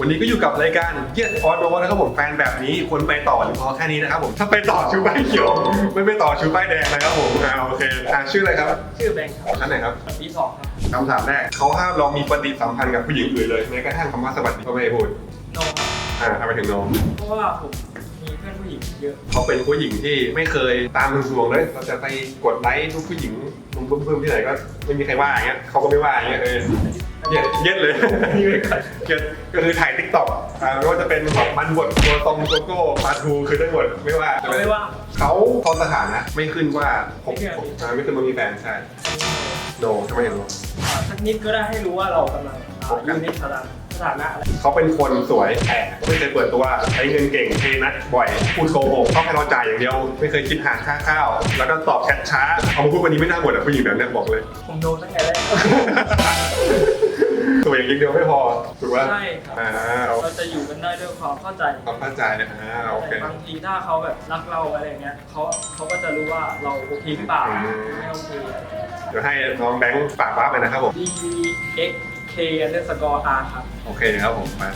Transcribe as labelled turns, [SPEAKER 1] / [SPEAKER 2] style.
[SPEAKER 1] วันนี้ก็อยู่กับรายการ Yes or No นะครับผมแฟนแบบนี้ควรไปต่อหรือพอแค่นี้นะครับผมถ้าไปต่อชูป้ายเขียวไม่ไปต่อชูป้ายแดงนะครับผมอ่าโอเคอ่าชื่ออะไรครับ
[SPEAKER 2] ชื่อแบงค์ครับ
[SPEAKER 1] ท่านไหนครับ
[SPEAKER 2] ปีสองครับ
[SPEAKER 1] คำถามแรกเขาห้ามเรามีปฏิสัมพันธ์กับผู้หญิงอื่นเลยแม้กระทั่งคำว่าสวัสดีก็ไม่ให้พูด
[SPEAKER 2] โนครับ
[SPEAKER 1] อ่าทำไมถึงโน
[SPEAKER 2] เพราะว่าผมมีเพื่อนผู้หญิงเยอะ
[SPEAKER 1] เขาเป็นผู้หญิงที่ไม่เคยตามทวงเลยเราจะไปกดไลค์ทุกผู้หญิงมุมเพิ่มๆที่ไหนก็ไม่มีใครว่าอย่างเงี้ยเขาก็ไม่ว่าอย่างเงี้ยเออ เย็ดเย็ดเลยเย็ดก็คือถ่ายทิกตอกอ่าไม่ว่าจะเป็นแบบมันบดตัวตรงโกโก้ปลาทูคือได้หมดไม่ว่า
[SPEAKER 2] เขาไม่ว่า
[SPEAKER 1] เขาเขาสถานะไม่ขึ้นว่าผม
[SPEAKER 2] ไม่ขึ้น
[SPEAKER 1] ผมอ่าไม่ขึ้นว่ามีแฟนใช่โนทำไมถึงโน
[SPEAKER 2] อ่าสักนิดก็ได้ให้รู้ว่าเรากำลังอ่าอยู่ในสถานะสถานะอะไร
[SPEAKER 1] เขาเป็นคนสวยแต่ไม่เคยเปิดตัวใช้เงินเก่งเทนัดบ่อยพูดโกหกชอบให้เราจ่ายอย่างเดียว ไม่เคยคิดหาค่าข้าว แล้วก็ตอบแชทช้าเอามาพูดวันนี้ไม่น่าหมดอะผู้หญิงแบบเนี้ยบอกเลย
[SPEAKER 2] ผมโดนตั้งแต่แรก
[SPEAKER 1] สวย อย่างเดียวไม่พอถูกป่ะ
[SPEAKER 2] ใช่ครับ
[SPEAKER 1] อ่าเอา
[SPEAKER 2] เราจะอยู่กันได้ด้วยความเข้าใจ
[SPEAKER 1] ความเข้าใจนะอ่าโอเค
[SPEAKER 2] แต่บางทีถ้าเขาแบบรักเราอะไรเงี้ยเขาเขาก็จะรู้ว่าเราโอเคหรือเปล่า
[SPEAKER 1] อืม
[SPEAKER 2] ไม่โอเคอะไรเงี้ย
[SPEAKER 1] เดี๋ยวให้น้องแบงค์ฝากวาร์ปไปนะครับผม
[SPEAKER 2] D X K underscore R ครับ
[SPEAKER 1] โอเคครับผมมา